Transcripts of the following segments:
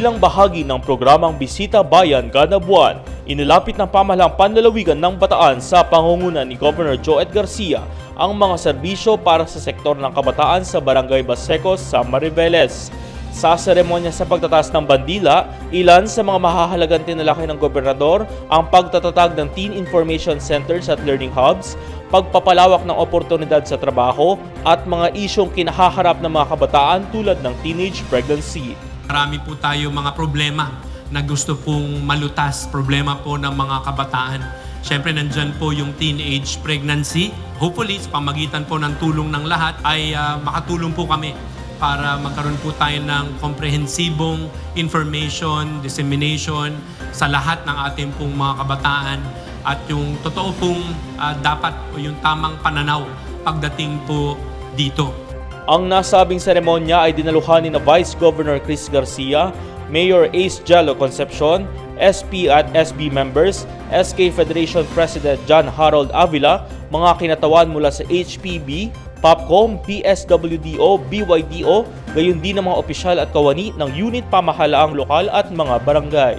Bilang bahagi ng programang Bisita Bayan kada buwan, inilapit ng pamahalaang panlalawigan ng Bataan sa pangunguna ni Governor Joe Ed Garcia ang mga serbisyo para sa sektor ng kabataan sa Barangay Basecos sa Mariveles. Sa seremonya sa pagtataas ng bandila, ilan sa mga mahahalagang tinalakay ng gobernador ang pagtatatag ng Teen Information Centers at Learning Hubs, pagpapalawak ng oportunidad sa trabaho, at mga isyong kinahaharap ng mga kabataan tulad ng teenage pregnancy. Marami po tayo mga problema na gusto pong malutas, problema po ng mga kabataan. Siyempre, nandyan po yung teenage pregnancy. Hopefully, sa pamagitan po ng tulong ng lahat ay ah, makatulong po kami para magkaroon po tayo ng komprehensibong information, dissemination sa lahat ng ating pong mga kabataan at yung totoo pong ah, dapat o yung tamang pananaw pagdating po dito. Ang nasabing seremonya ay dinaluhan ni na Vice Governor Chris Garcia, Mayor Ace Jello Concepcion, SP at SB members, SK Federation President John Harold Avila, mga kinatawan mula sa HPB, POPCOM, PSWDO, BYDO, gayon din ng mga opisyal at kawani ng unit pamahalaang lokal at mga barangay.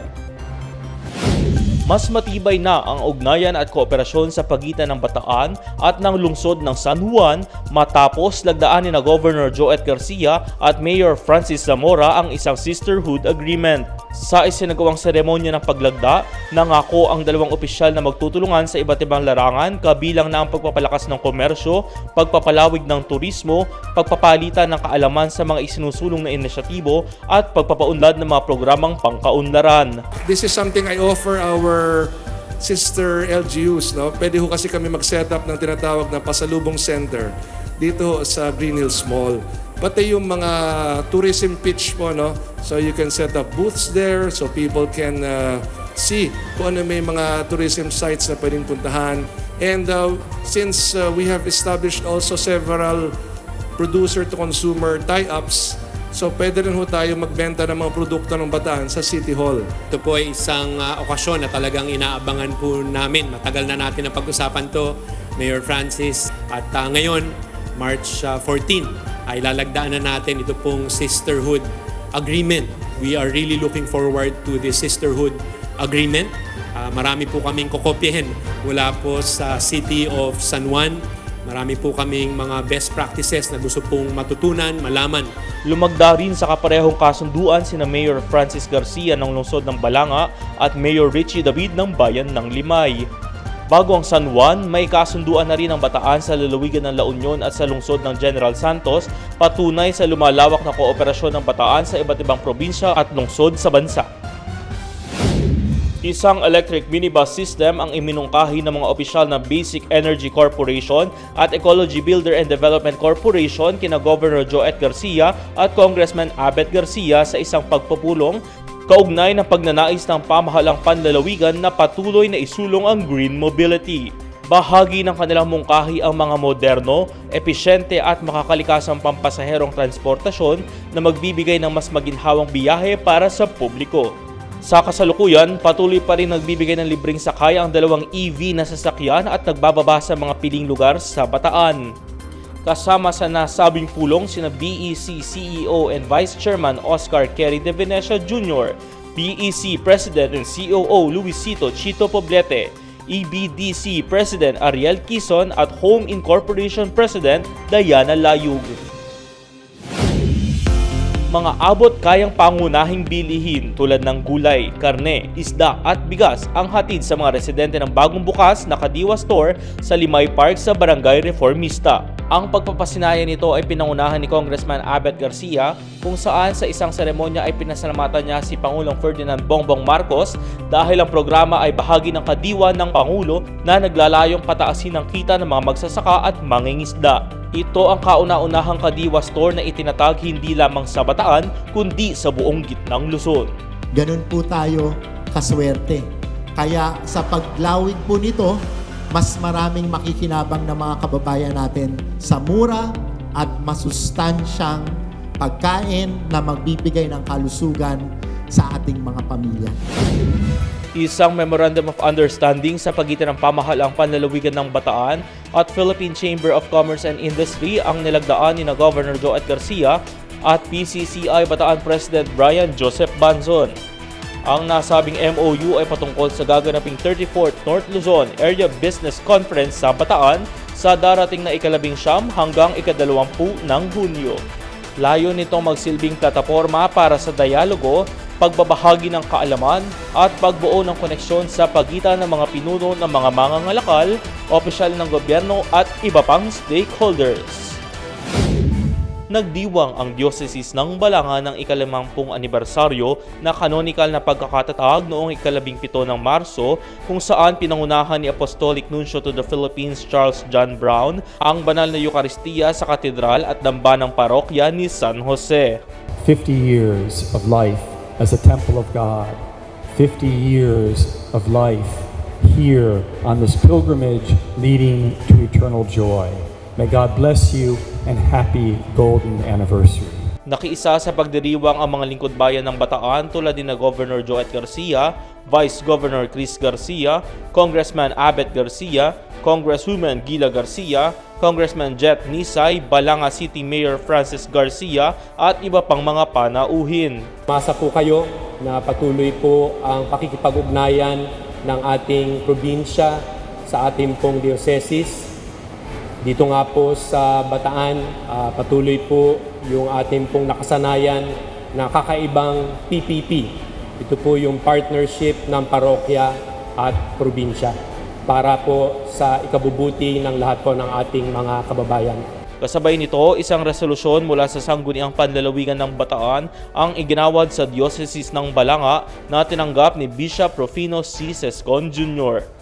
Mas matibay na ang ugnayan at kooperasyon sa pagitan ng Bataan at ng lungsod ng San Juan matapos lagdaan ni na Governor Joet Garcia at Mayor Francis Zamora ang isang sisterhood agreement. Sa isinagawang seremonya ng paglagda, nangako ang dalawang opisyal na magtutulungan sa iba't ibang larangan kabilang na ang pagpapalakas ng komersyo, pagpapalawig ng turismo, pagpapalitan ng kaalaman sa mga isinusulong na inisyatibo at pagpapaunlad ng mga programang pangkaunlaran. This is something I offer our sister LGUs. No? Pwede ho kasi kami mag-set up ng tinatawag na pasalubong center dito sa Green Hills Mall. Pati yung mga tourism pitch po, no? So you can set up booths there so people can uh, see kung ano may mga tourism sites na pwedeng puntahan. And uh, since uh, we have established also several producer-to-consumer tie-ups, so pwede rin ho tayo magbenta ng mga produkto ng Bataan sa City Hall. Ito po ay isang ah, okasyon na talagang inaabangan po namin. Matagal na natin ang pag-usapan to, Mayor Francis. At ah, ngayon, March ah, 14, ay lalagdaan na natin ito pong Sisterhood Agreement. We are really looking forward to the Sisterhood Agreement. Ah, marami po kaming kokopyahin mula po sa City of San Juan. Marami po kaming mga best practices na gusto pong matutunan, malaman Lumagda rin sa kaparehong kasunduan sina Mayor Francis Garcia ng lungsod ng Balanga at Mayor Richie David ng bayan ng Limay. Bago ang San Juan, may kasunduan na rin ang bataan sa lalawigan ng La Union at sa lungsod ng General Santos, patunay sa lumalawak na kooperasyon ng bataan sa iba't ibang probinsya at lungsod sa bansa. Isang electric minibus system ang iminungkahi ng mga opisyal ng Basic Energy Corporation at Ecology Builder and Development Corporation kina Governor Joet Garcia at Congressman Abet Garcia sa isang pagpupulong kaugnay ng pagnanais ng pamahalang panlalawigan na patuloy na isulong ang green mobility. Bahagi ng kanilang mungkahi ang mga moderno, episyente at makakalikasang pampasaherong transportasyon na magbibigay ng mas maginhawang biyahe para sa publiko. Sa kasalukuyan, patuloy pa rin nagbibigay ng libreng sakay ang dalawang EV na sasakyan at nagbababa sa mga piling lugar sa Bataan. Kasama sa nasabing pulong sina BEC CEO and Vice Chairman Oscar Kerry de Venecia Jr., BEC President and COO Luisito Chito Poblete, EBDC President Ariel Quizon at Home Incorporation President Diana Layug mga abot kayang pangunahing bilihin tulad ng gulay, karne, isda at bigas ang hatid sa mga residente ng bagong bukas na Kadiwa Store sa Limay Park sa Barangay Reformista. Ang pagpapasinaya nito ay pinangunahan ni Congressman Abet Garcia kung saan sa isang seremonya ay pinasalamatan niya si Pangulong Ferdinand Bongbong Marcos dahil ang programa ay bahagi ng kadiwa ng Pangulo na naglalayong pataasin ang kita ng mga magsasaka at mangingisda. Ito ang kauna-unahang Kadiwa store na itinatag hindi lamang sa Bataan kundi sa buong gitnang Luzon. Ganun po tayo kaswerte. Kaya sa paglawig po nito, mas maraming makikinabang ng mga kababayan natin sa mura at masustansyang pagkain na magbibigay ng kalusugan sa ating mga pamilya. Isang Memorandum of Understanding sa pagitan ng pamahalaang panlalawigan ng Bataan at Philippine Chamber of Commerce and Industry ang nilagdaan ni na Governor Joet Garcia at PCCI Bataan President Brian Joseph Banzon. Ang nasabing MOU ay patungkol sa gaganaping 34th North Luzon Area Business Conference sa Bataan sa darating na ikalabing siyam hanggang ikadalawampu ng Hunyo. Layo nitong magsilbing plataforma para sa dialogo, pagbabahagi ng kaalaman at pagbuo ng koneksyon sa pagitan ng mga pinuno ng mga mangangalakal, opisyal ng gobyerno at iba pang stakeholders. Nagdiwang ang Diocese ng Balanga ng ikalimampung anibersaryo na kanonikal na pagkakatatag noong ikalabing pito ng Marso kung saan pinangunahan ni Apostolic Nuncio to the Philippines Charles John Brown ang banal na Eukaristiya sa katedral at dambanang parokya ni San Jose. 50 years of life as a temple of God, 50 years of life here on this pilgrimage leading to eternal joy. May God bless you and happy golden anniversary. Nakiisa sa pagdiriwang ang mga lingkod bayan ng Bataan tulad ni na Governor Joet Garcia, Vice Governor Chris Garcia, Congressman Abet Garcia, Congresswoman Gila Garcia, Congressman Jet Nisay, Balanga City Mayor Francis Garcia at iba pang mga panauhin. Masa po kayo na patuloy po ang pakikipag-ugnayan ng ating probinsya sa ating pong diocese. Dito nga po sa Bataan, ah, patuloy po yung ating pong nakasanayan na kakaibang PPP. Ito po yung partnership ng parokya at probinsya para po sa ikabubuti ng lahat po ng ating mga kababayan. Kasabay nito, isang resolusyon mula sa sangguniang panlalawigan ng Bataan ang iginawad sa Diocese ng Balanga na tinanggap ni Bishop Rufino C. Sescon Jr.